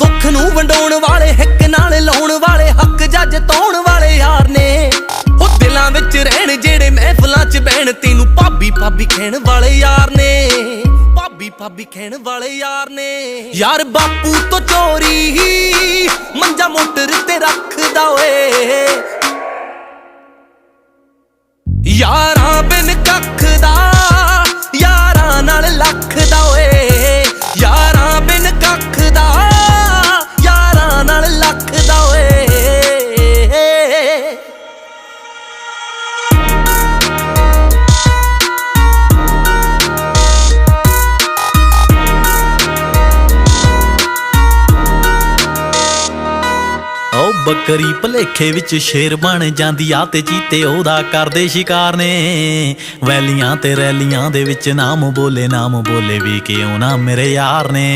ਦੁੱਖ ਨੂੰ ਵੰਡਾਉਣ ਵਾਲੇ, ਹਿੱਕ ਨਾਲ ਲਾਉਣ ਵਾਲੇ, ਹੱਕ ਜੱਜ ਤਾਉਣ ਵਾਲੇ ਯਾਰ ਨੇ। ਉਹ ਦਿਲਾਂ ਵਿੱਚ ਰਹਿਣ ਜਿਹੜੇ ਮਹਿਫਲਾਂ 'ਚ ਬਹਿਣ, ਤੈਨੂੰ ਭਾਬੀ ਭਾਬੀ ਕਹਿਣ ਵਾਲੇ ਯਾਰ ਨੇ। ਭਾਬੀ ਭਾਬੀ ਕਹਿਣ ਵਾਲੇ ਯਾਰ ਨੇ। ਯਾਰ ਬਾਪੂ ਤੋਂ ਚੋਰੀ ਬੱਕਰੀ ਭਲੇਖੇ ਵਿੱਚ ਸ਼ੇਰ ਬਣ ਜਾਂਦੀ ਆ ਤੇ ਚੀਤੇ ਉਹਦਾ ਕਰਦੇ ਸ਼ਿਕਾਰ ਨੇ। ਵੈਲੀਆਂ ਤੇ ਰੈਲੀਆਂ ਦੇ ਵਿੱਚ ਨਾਮ ਬੋਲੇ ਨਾਮ ਬੋਲੇ ਵੀ ਕਿਉਂ ਨਾ ਮੇਰੇ ਯਾਰ ਨੇ।